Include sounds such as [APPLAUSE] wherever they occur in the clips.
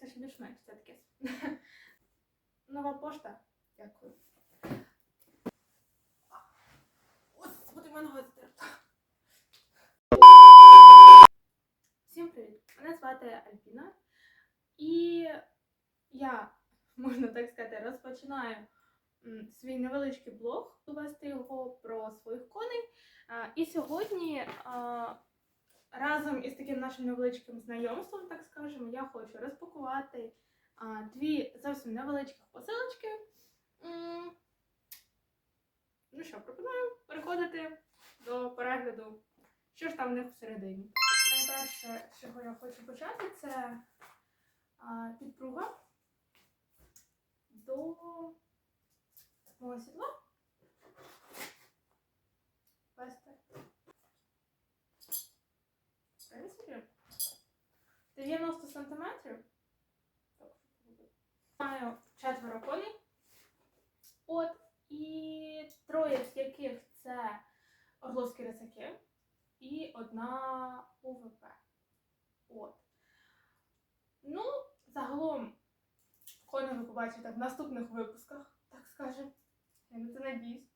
Це ж більш-менш це таке. [LAUGHS] Нова пошта. Дякую. Господи, мене нога. Всім привіт! Мене звати Альбіна. І я, можна так сказати, розпочинаю свій невеличкий блог, вести його про своїх коней. І сьогодні разом із таким нашим невеличким знайомством, так скажемо, я хочу розпакувати а, дві зовсім невеличких посилочки. Ну що, пропоную переходити до перегляду, що ж там в них всередині. Найперше, з чого я хочу почати, це а, підпруга до мого сідла. Пестер. В принципі, 90 сантиметрів. Маю четверо коней. От, і троє з яких це орловські рисаки і одна УВП. От. Ну, загалом, коней ви побачите в наступних випусках, так скажемо. Я на це надіюсь.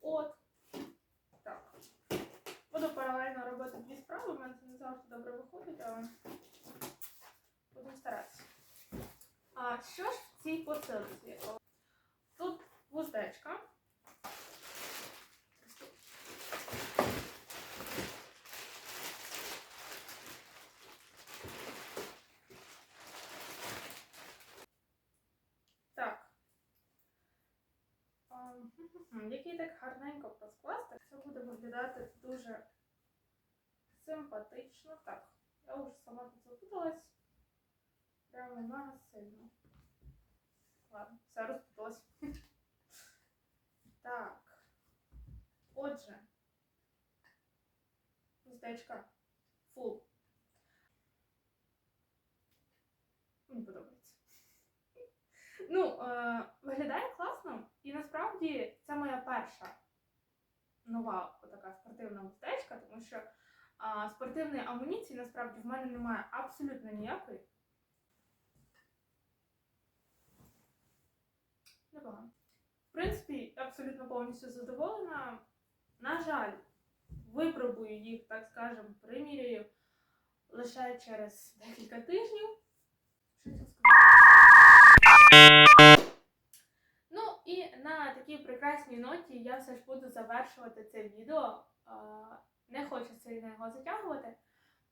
От. Так. Буду паралельно робити дві справи, у мене це не завжди добре виходить, але буду старатися. А що ж в цій посилці? Тут вуздечка. Так. Який так гарненько поскласти, це буде виглядати дуже симпатично. Так, я вже сама тут запуталась. Прямо сильно. Ладно, все розпуталась. [LAUGHS] Так. Отже. Уздечка. Фул. Мені подобається. Ну, е, виглядає класно, і насправді це моя перша нова така спортивна вуздечка, тому що а, спортивної амуніції насправді в мене немає абсолютно ніякої. Непогано. В принципі, абсолютно повністю задоволена. На жаль, випробую їх, так скажемо, приміряю лише через декілька тижнів. Ну і на такій прекрасній ноті я все ж буду завершувати це відео. Не хочу сильно його затягувати.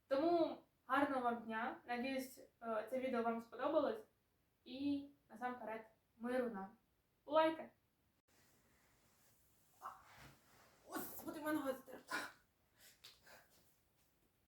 Тому гарного вам дня. Надіюсь, е, це відео вам сподобалось. І насамперед миру нам. Лайки! Господи, мене